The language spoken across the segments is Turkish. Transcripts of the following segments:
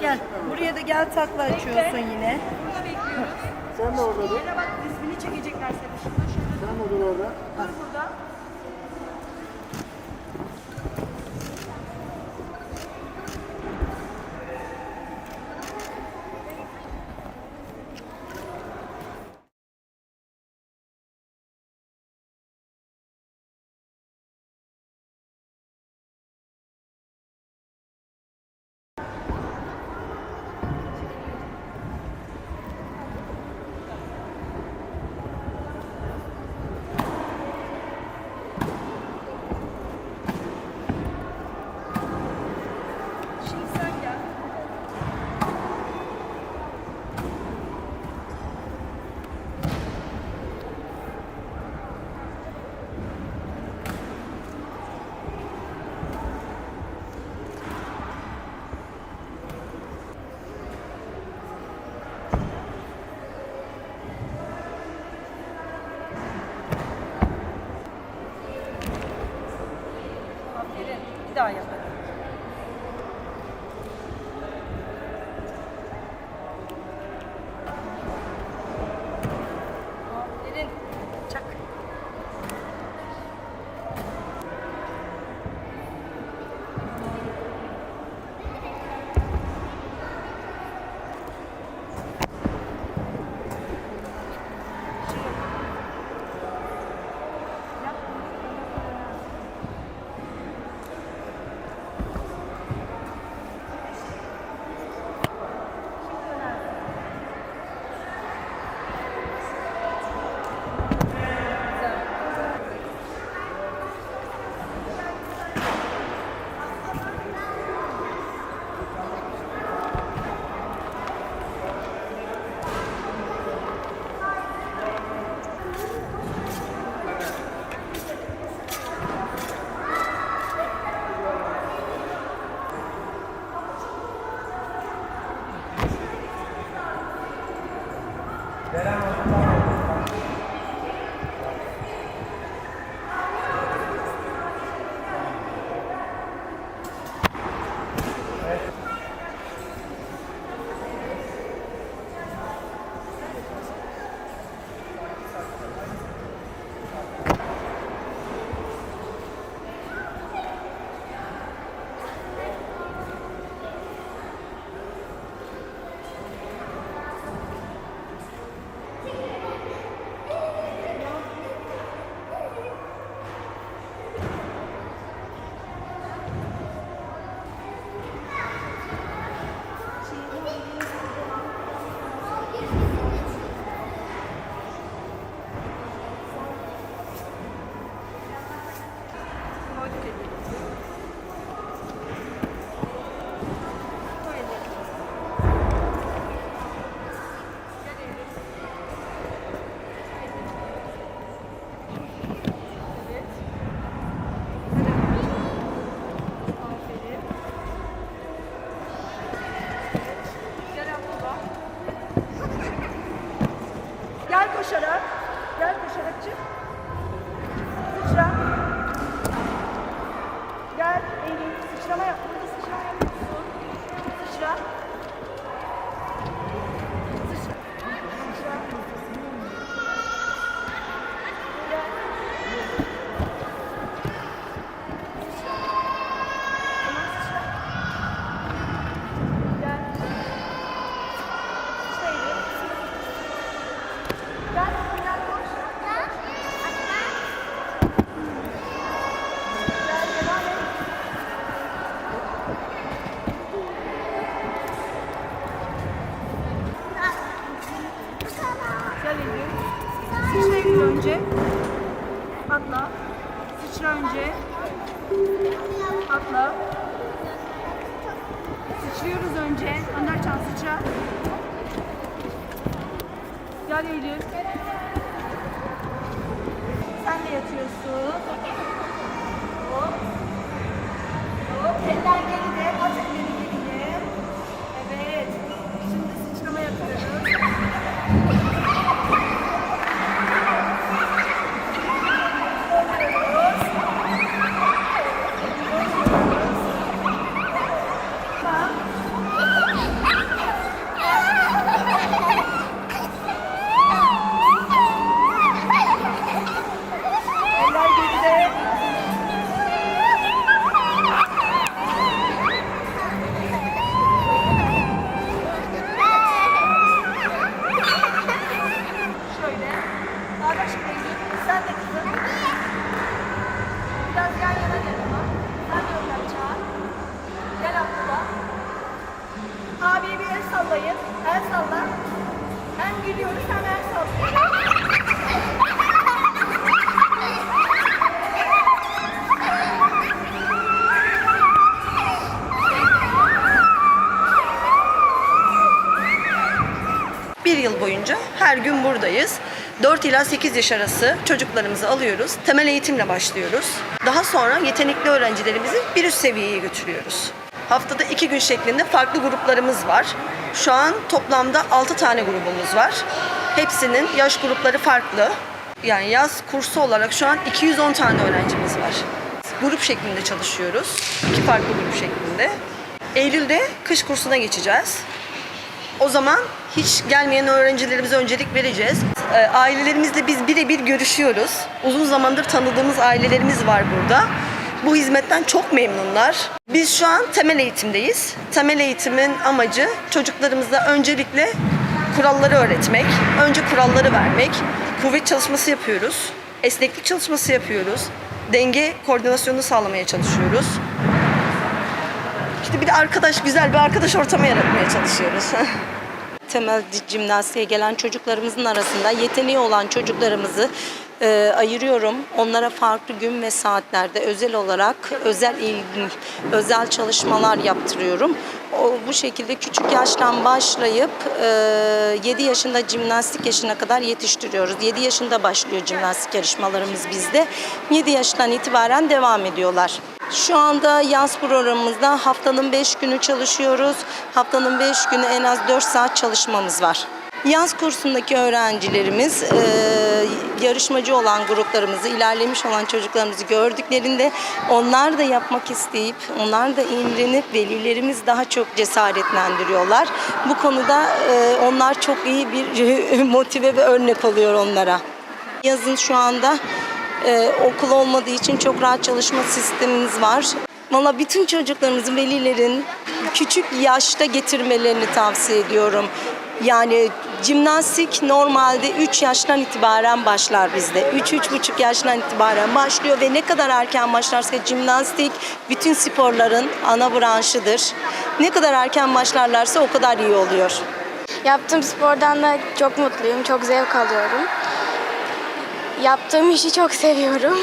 Gel. Buraya da gel takla açıyorsun yine. Burada bekliyoruz. Sen de orada dur. Şöyle bak resmini çekecekler seni. Şurada şöyle. Sen de dur orada. Dur burada. відповідає. Sen de yatıyorsun. Hop. Hop. Eller geride. Hadi. Yıl boyunca her gün buradayız. 4 ila 8 yaş arası çocuklarımızı alıyoruz. Temel eğitimle başlıyoruz. Daha sonra yetenekli öğrencilerimizi bir üst seviyeye götürüyoruz. Haftada iki gün şeklinde farklı gruplarımız var. Şu an toplamda 6 tane grubumuz var. Hepsinin yaş grupları farklı. Yani yaz kursu olarak şu an 210 tane öğrencimiz var. Grup şeklinde çalışıyoruz. İki farklı grup şeklinde. Eylül'de kış kursuna geçeceğiz. O zaman hiç gelmeyen öğrencilerimize öncelik vereceğiz. Ee, Ailelerimizle biz birebir görüşüyoruz. Uzun zamandır tanıdığımız ailelerimiz var burada. Bu hizmetten çok memnunlar. Biz şu an temel eğitimdeyiz. Temel eğitimin amacı çocuklarımıza öncelikle kuralları öğretmek, önce kuralları vermek. Kuvvet çalışması yapıyoruz, esneklik çalışması yapıyoruz, denge koordinasyonunu sağlamaya çalışıyoruz. İşte bir arkadaş, güzel bir arkadaş ortamı yaratmaya çalışıyoruz. temel jimnastiğe gelen çocuklarımızın arasında yeteneği olan çocuklarımızı e, ayırıyorum. Onlara farklı gün ve saatlerde özel olarak özel ilgi, özel çalışmalar yaptırıyorum. O, bu şekilde küçük yaştan başlayıp e, 7 yaşında jimnastik yaşına kadar yetiştiriyoruz. 7 yaşında başlıyor jimnastik yarışmalarımız bizde. 7 yaştan itibaren devam ediyorlar. Şu anda yaz programımızda haftanın 5 günü çalışıyoruz. Haftanın 5 günü en az 4 saat çalışmamız var. Yaz kursundaki öğrencilerimiz e, yarışmacı olan gruplarımızı, ilerlemiş olan çocuklarımızı gördüklerinde onlar da yapmak isteyip, onlar da imrenip velilerimiz daha çok cesaretlendiriyorlar. Bu konuda e, onlar çok iyi bir motive ve örnek oluyor onlara. Yazın şu anda ee, okul olmadığı için çok rahat çalışma sistemimiz var. Valla bütün çocuklarımızın, velilerin küçük yaşta getirmelerini tavsiye ediyorum. Yani jimnastik normalde 3 yaştan itibaren başlar bizde. 3-3,5 yaştan itibaren başlıyor ve ne kadar erken başlarsa jimnastik bütün sporların ana branşıdır. Ne kadar erken başlarlarsa o kadar iyi oluyor. Yaptığım spordan da çok mutluyum, çok zevk alıyorum. Yaptığım işi çok seviyorum.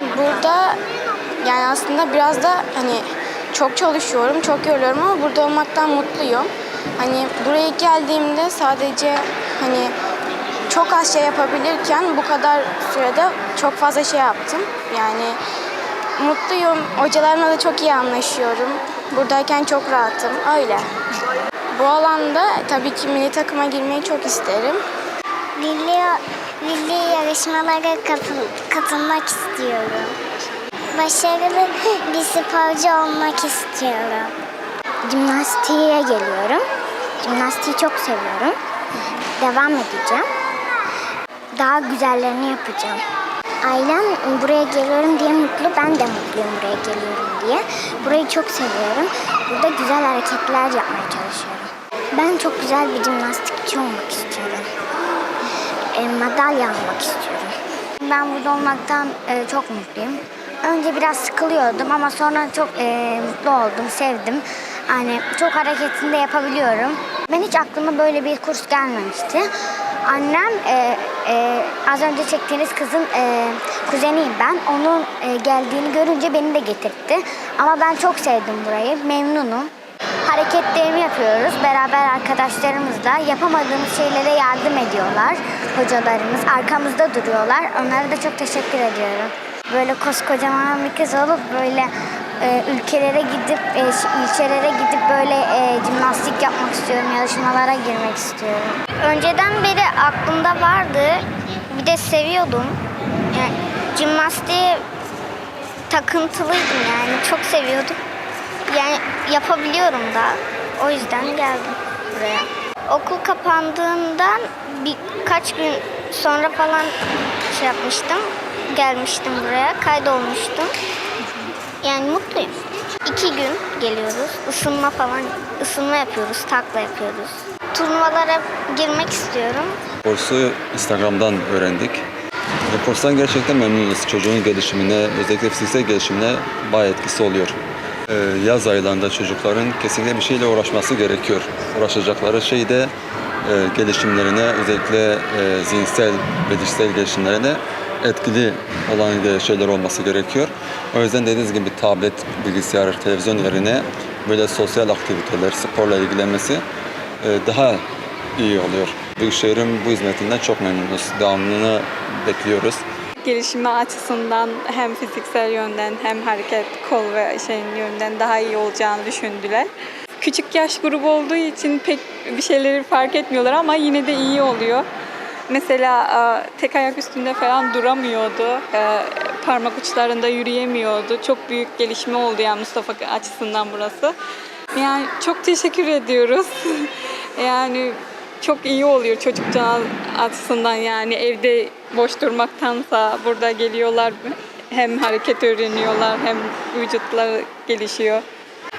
Burada yani aslında biraz da hani çok çalışıyorum, çok yoruluyorum ama burada olmaktan mutluyum. Hani buraya geldiğimde sadece hani çok az şey yapabilirken bu kadar sürede çok fazla şey yaptım. Yani mutluyum. Hocalarımla da çok iyi anlaşıyorum. Buradayken çok rahatım. Öyle. Bu alanda tabii ki milli takıma girmeyi çok isterim. Milli, milli yarışmalara katıl- katılmak istiyorum. Başarılı bir sporcu olmak istiyorum. Jimnastiğe geliyorum. Jimnastiği çok seviyorum. Devam edeceğim. Daha güzellerini yapacağım. Ailem buraya geliyorum diye mutlu, ben de mutluyum buraya geliyorum diye. Burayı çok seviyorum. Burada güzel hareketler yapmaya çalışıyorum. Ben çok güzel bir jimnastikçi olmak istiyorum e, madalya almak istiyorum. Ben burada olmaktan e, çok mutluyum. Önce biraz sıkılıyordum ama sonra çok e, mutlu oldum, sevdim. Yani çok hareketinde yapabiliyorum. Ben hiç aklıma böyle bir kurs gelmemişti. Annem e, e, az önce çektiğiniz kızın e, kuzeniyim ben. Onun e, geldiğini görünce beni de getirtti. Ama ben çok sevdim burayı, memnunum. Hareketlerimi yapıyoruz. Beraber arkadaşlarımızla yapamadığımız şeylere yardım ediyorlar. Hocalarımız arkamızda duruyorlar. Onlara da çok teşekkür ediyorum. Böyle koskocaman bir kız olup böyle e, ülkelere gidip, e, ilçelere gidip böyle e, jimnastik yapmak istiyorum. Yarışmalara girmek istiyorum. Önceden beri aklımda vardı. Bir de seviyordum. Yani jimnastiği takıntılıydım yani. Çok seviyordum. Yani yapabiliyorum da. O yüzden geldim buraya. Okul kapandığından birkaç gün sonra falan şey yapmıştım. Gelmiştim buraya. Kaydolmuştum. Yani mutluyum. İki gün geliyoruz. Isınma falan, ısınma yapıyoruz, takla yapıyoruz. Turnuvalara girmek istiyorum. Kursu Instagram'dan öğrendik. Kurstan gerçekten memnunuz. Çocuğun gelişimine, özellikle fiziksel gelişimine bayağı etkisi oluyor. Ee, yaz aylarında çocukların kesinlikle bir şeyle uğraşması gerekiyor. Uğraşacakları şey de e, gelişimlerine, özellikle e, zihinsel ve dişsel gelişimlerine etkili olan e, şeyler olması gerekiyor. O yüzden dediğiniz gibi tablet, bilgisayar, televizyon yerine böyle sosyal aktiviteler, sporla ilgilenmesi e, daha iyi oluyor. Büyükşehir'in bu hizmetinden çok memnunuz. Devamlılığını bekliyoruz. gelişimi açısından hem fiziksel yönden hem hareket kol ve şeyin yönden daha iyi olacağını düşündüler. Küçük yaş grubu olduğu için pek bir şeyleri fark etmiyorlar ama yine de iyi oluyor. Mesela e, tek ayak üstünde falan duramıyordu. Parmak uçlarında yürüyemiyordu. Çok büyük gelişme oldu yani Mustafa açısından burası. Yani çok teşekkür ediyoruz. yani çok iyi oluyor çocukça açısından yani evde boş durmaktansa burada geliyorlar hem hareket öğreniyorlar hem vücutları gelişiyor.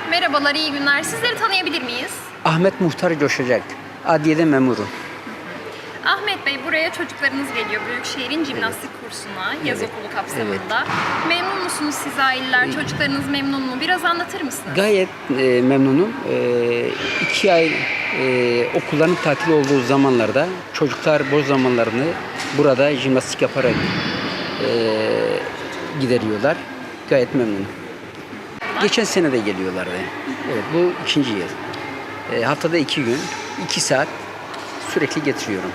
Merhabalar, iyi günler. Sizleri tanıyabilir miyiz? Ahmet Muhtar Coşacak. Adliyede memuru. Ahmet Bey, buraya çocuklarınız geliyor Büyükşehir'in jimnastik kursuna, yaz okulu kapsamında. Memnun musunuz siz aileler? Çocuklarınız memnun mu? Biraz anlatır mısınız? Gayet e, memnunum. E, iki ay e, okulların tatil olduğu zamanlarda çocuklar boş zamanlarını burada jimnastik yaparak e, gideriyorlar. Gayet memnunum. Geçen sene de geliyorlardı. Evet bu ikinci yıl. E, haftada iki gün, iki saat sürekli getiriyorum.